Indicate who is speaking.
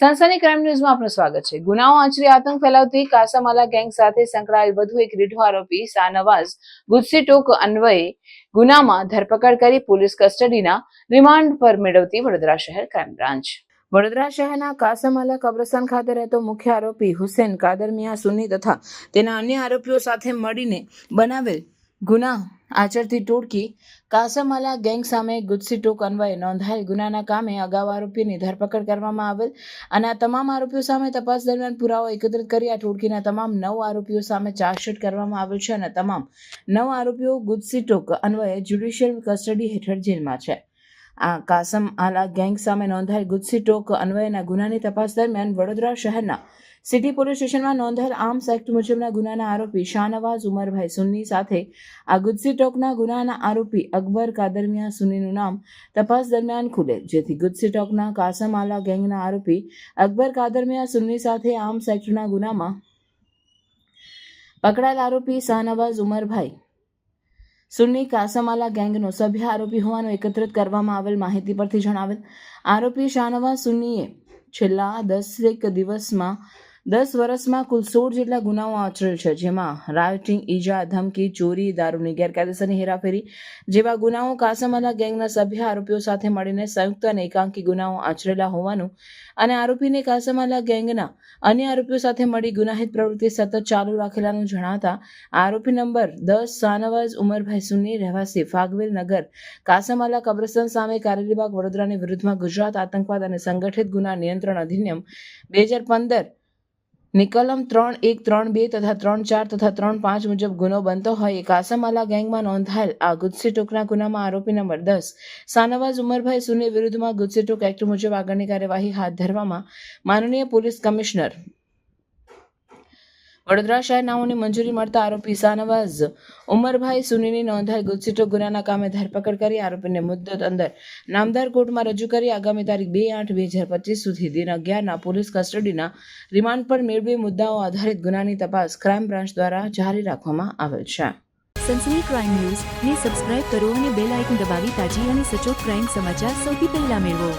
Speaker 1: સનસની crime ન્યૂઝમાં આપનું સ્વાગત છે. ગુનાઓ આચરી આતંક ફેલાવતી કાસામાલા ગેંગ સાથે સંકળાયેલ વધુ એક રીઢો આરોપી શાહનવાઝ ગુજસી ટોક અન્વયે ગુનામાં ધરપકડ કરી પોલીસ કસ્ટડીના રિમાન્ડ પર મેળવતી વડોદરા શહેર ક્રાઇમ બ્રાન્ચ. વડોદરા શહેરના કાસામાલા કબ્રસ્તાન ખાતે રહેતો મુખ્ય આરોપી હુસેન કાદર મિયા સુની તથા તેના અન્ય આરોપીઓ સાથે મળીને બનાવેલ ગુના આચરતી ટોળકી કાસમાલા ગેંગ સામે ગુજસી ટોક અન્વયે નોંધાયેલ ગુનાના કામે અગાઉ આરોપીની ધરપકડ કરવામાં આવેલ અને આ તમામ આરોપીઓ સામે તપાસ દરમિયાન પુરાવો એકત્રિત કરી આ ટોળકીના તમામ નવ આરોપીઓ સામે ચાર્જશીટ કરવામાં આવેલ છે અને તમામ નવ આરોપીઓ ગુજસી ટોક અન્વયે જ્યુડિશિયલ કસ્ટડી હેઠળ જેલમાં છે. આ કાસમ આલા ગેંગ સામે નોંધાયેલ ગુજસી ટોક અન્વયના ગુનાની તપાસ દરમિયાન વડોદરા શહેરના સિટી પોલીસ સ્ટેશનમાં નોંધાયેલ આર્મ્સ એક્ટ મુજબના ગુનાના આરોપી શાહનવાઝ ઉમરભાઈ સુન્ની સાથે આ ગુજસી ટોકના ગુનાના આરોપી અકબર કાદરમિયા સુન્નીનું નામ તપાસ દરમિયાન ખુલે, જેથી ગુજસી ટોકના કાસમ આલા ગેંગના આરોપી અકબર કાદરમિયા સુન્ની સાથે આર્મ્સ એક્ટના ગુનામાં પકડાયેલ આરોપી શાહનવાઝ ઉમરભાઈ સુન્ની કાસમાલા ગેંગનો સભ્ય આરોપી હોવાનું એકત્રિત કરવામાં આવેલ માહિતી પરથી જણાવેલ. આરોપી શાહનવાઝ સુન્નીએ છેલ્લા દસેક દિવસમાં દસ વર્ષમાં કુલ સોળ જેટલા ગુનાઓ આચરેલ છે, જેમાં રાયોટિંગ, ઈજા, ધમકી, ચોરી, દારૂની ગેરકાયદેસરની હેરાફેરી જેવા ગુનાઓ કાસમાલા ગેંગના સભ્ય આરોપીઓ સાથે મળીને સંયુક્ત અને એકાંકી ગુનાઓ આચરેલા હોવાનું અને આરોપીને કાસમાલા ગેંગના અન્ય આરોપીઓ સાથે મળી ગુનાહિત પ્રવૃત્તિ સતત ચાલુ રાખેલાનું જણાતા આરોપી નંબર દસ શાનવાઝ ઉમરભાઈ સુની રહેવાસી ફાગવેલ નગર કાસમાલા કબ્રસ્તાન સામે કારેલીબાગ વડોદરાની વિરુદ્ધમાં ગુજરાત આતંકવાદ અને સંગઠિત ગુના નિયંત્રણ અધિનિયમ બે હજાર પંદર નિકલમ ત્રણ, એક, ત્રણ, બે તથા ત્રણ, ચાર તથા ત્રણ, પાંચ મુજબ ગુનો બનતો હોય કાસમાલા ગેંગમાં નોંધાયેલ. આ ગુજસી ટોકના ગુનામાં આરોપી નંબર દસ. શાનવાઝ ઉમરભાઈ સુની વિરુદ્ધમાં ગુજસી ટોક એક્ટ મુજબ આગળની કાર્યવાહી હાથ ધરવામાં માનનીય પોલીસ કમિશનર વડોદરા શહેર નાઓની મંજૂરી મળતા આરોપી શાહનવાઝ ઉમરભાઈ સુનીની નોંધાઈ ગુજસીટો ગુનાના કામે ધરપકડ કરી આરોપીને મુદ્દત અંદર નામદાર કોર્ટમાં રજૂ કરી આગામી તારીખ બે આઠ બે હજાર પચીસ સુધી દિન અગિયારના પોલીસ કસ્ટડીના રિમાન્ડ પર મેળવી મુદ્દાઓ આધારિત ગુનાની તપાસ ક્રાઇમ બ્રાન્ચ દ્વારા જારી રાખવામાં આવેલ છે.
Speaker 2: સનસની ક્રાઇમ ન્યૂઝ ને સબસ્ક્રાઇબ કરો અને બેલ આઇકન દબાવી તાજી અને સચોટ ક્રાઇમ સમાચાર સૌથી પહેલા મેળવો.